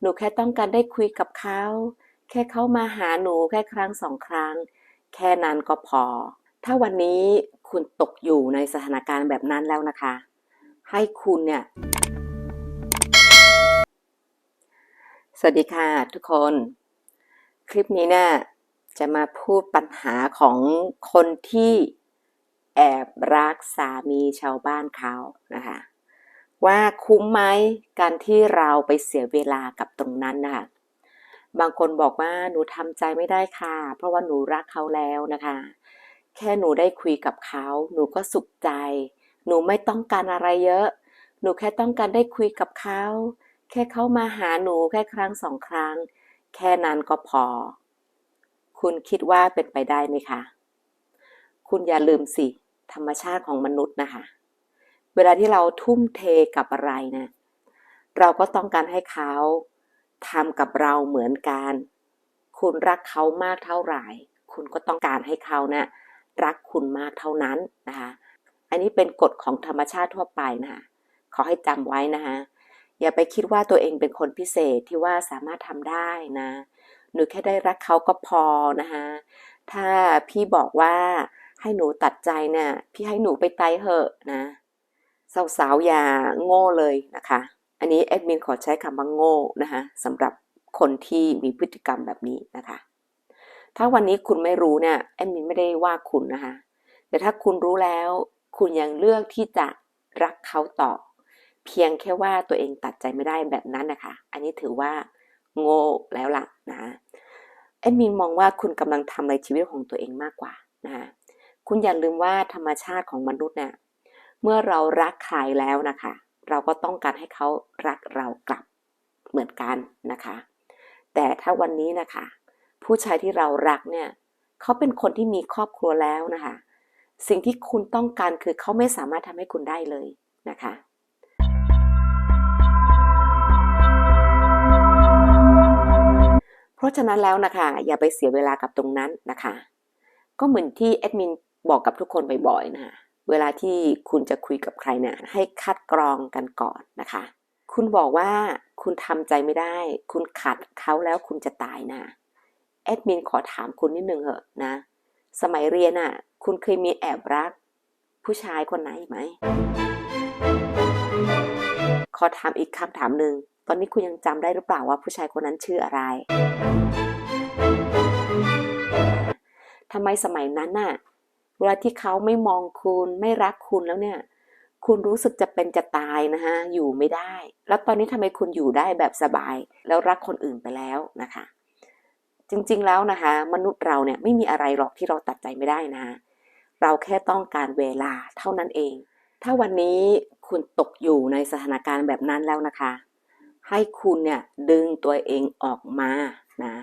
หนูแค่ต้องการได้คุยกับเขา แค่เขามาหาหนูแค่ครั้งสองครั้ง แค่นั้นก็พอ ถ้าวันนี้คุณตกอยู่ในสถานการณ์แบบนั้นแล้วนะคะ ให้คุณเนี่ย สวัสดีค่ะทุกคน คลิปนี้เนี่ยจะมาพูดปัญหาของคนที่แอบรักสามีชาวบ้านเขานะคะ ว่าคุ้มไหมการที่เราไปเสียเวลากับตรงนั้นนะคะบางคนบอกว่าหนูทำใจไม่ได้ค่ะ เพราะว่าหนูรักเขาแล้วนะคะ แค่หนูได้คุยกับเขา หนูก็สุขใจ หนูไม่ต้องการอะไรเยอะ หนูแค่ต้องการได้คุยกับเขา แค่เขามาหาหนูแค่ครั้งสองครั้ง แค่นั้นก็พอ คุณคิดว่าเป็นไปได้ไหมคะ คุณอย่าลืมสิ ธรรมชาติของมนุษย์นะคะ เวลาที่เราทุ่มเทกับอะไรนะ เราก็ต้องการให้เขาทำกับเราเหมือนกัน คุณรักเขามากเท่าไหร่ คุณก็ต้องการให้เขานะ่ะรักคุณมากเท่านั้นนะคะ อันนี้เป็นกฎของธรรมชาติทั่วไปนะคะขอให้จำไว้นะคะ อย่าไปคิดว่าตัวเองเป็นคนพิเศษที่ว่าสามารถทำได้นะ หนูแค่ได้รักเขาก็พอนะคะ ถ้าพี่บอกว่าให้หนูตัดใจเนี่ยพี่ให้หนูไปตายเหอะนะ สาวๆอย่าโง่เลยนะคะ อันนี้แอดมินขอใช้คำว่าโง่นะคะสำหรับคนที่มีพฤติกรรมแบบนี้นะคะ ถ้าวันนี้คุณไม่รู้เนี่ยแอดมินไม่ได้ว่าคุณนะคะ แต่ถ้าคุณรู้แล้ว คุณยังเลือกที่จะรักเขาต่อ เพียงแค่ว่าตัวเองตัดใจไม่ได้แบบนั้นนะคะ อันนี้ถือว่าโง่แล้วล่ะนะแอดมินมองว่าคุณกำลังทำในชีวิตของตัวเองมากกว่านะคะคุณอย่าลืมว่าธรรมชาติของมนุษย์เนี่ย เมื่อเรารักใครแล้วนะคะ เราก็ต้องการให้เขารักเรากลับเหมือนกันนะคะ แต่ถ้าวันนี้นะคะ ผู้ชายที่เรารักเนี่ยเขาเป็นคนที่มีครอบครัวแล้วนะคะ สิ่งที่คุณต้องการคือเขาไม่สามารถทำให้คุณได้เลยนะคะเพราะฉะนั้นแล้วนะคะอย่าไปเสียเวลากับตรงนั้นนะคะ ก็เหมือนที่แอดมินบอกกับทุกคนบ่อยๆนะคะ เวลาที่คุณจะคุยกับใครเนี่ยให้คัดกรองกันก่อนนะคะ คุณบอกว่าคุณทำใจไม่ได้ คุณขัดเขาแล้วคุณจะตายนะแอดมินขอถามคุณนิดนึงเหอะนะ สมัยเรียนอะ คุณเคยมีแอบรัก ผู้ชายคนไหนไหม ขอถามอีกคำถามหนึ่งตอนนี้คุณยังจำได้หรือเปล่าว่าผู้ชายคนนั้นชื่ออะไรทำไมสมัยนั้นน่ะ เวลาที่เขาไม่มองคุณไม่รักคุณแล้วเนี่ย คุณรู้สึกจะเป็นจะตายนะฮะอยู่ไม่ได้ แล้วตอนนี้ทำไมคุณอยู่ได้แบบสบาย แล้วรักคนอื่นไปแล้วนะคะ จริงๆแล้วนะคะ มนุษย์เราเนี่ยไม่มีอะไรหรอกที่เราตัดใจไม่ได้นะ เราแค่ต้องการเวลาเท่านั้นเอง ถ้าวันนี้คุณตกอยู่ในสถานการณ์แบบนั้นแล้วนะคะ ให้คุณเนี่ยดึงตัวเองออกมานะ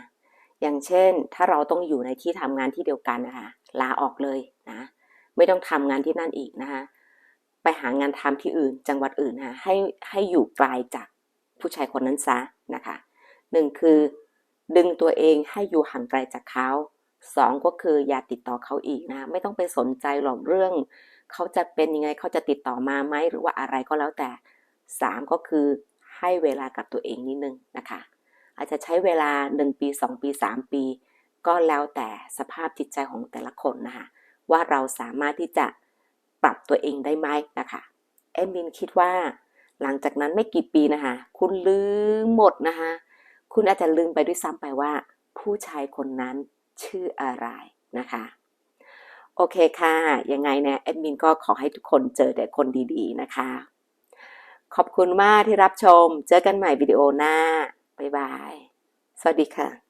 อย่างเช่นถ้าเราต้องอยู่ในที่ทำงานที่เดียวกันนะคะ ลาออกเลยนะ ไม่ต้องทำงานที่นั่นอีกนะคะ ไปหางานทำที่อื่นจังหวัดอื่นนะะให้ให้อยู่ไกลจากผู้ชายคนนั้นซะนะคะหนึ่งคือดึงตัวเองให้อยู่ห่างไกลจากเขาสองก็คืออย่าติดต่อเขาอีกนะ ไม่ต้องไปสนใจหรอกเรื่อง เขาจะเป็นยังไงเขาจะติดต่อมาไหมหรือว่าอะไรก็แล้วแต่สามก็คือให้เวลากับตัวเองนิดนึงนะคะ อาจจะใช้เวลา 1 ปี 2 ปี 3 ปี ก็แล้วแต่สภาพจิตใจของแต่ละคนนะคะว่าเราสามารถที่จะปรับตัวเองได้ไหมนะคะเอมินคิดว่า หลังจากนั้นไม่กี่ปีนะคะคุณลืมหมดนะคะคุณอาจจะลืมไปด้วยซ้ำไปว่า ผู้ชายคนนั้นชื่ออะไรนะคะโอเคค่ะ ยังไงเนี่ยแอดมินก็ขอให้ทุกคนเจอแต่คนดีๆนะคะ ขอบคุณมากที่รับชม เจอกันใหม่วิดีโอหน้า บ๊ายบาย สวัสดีค่ะ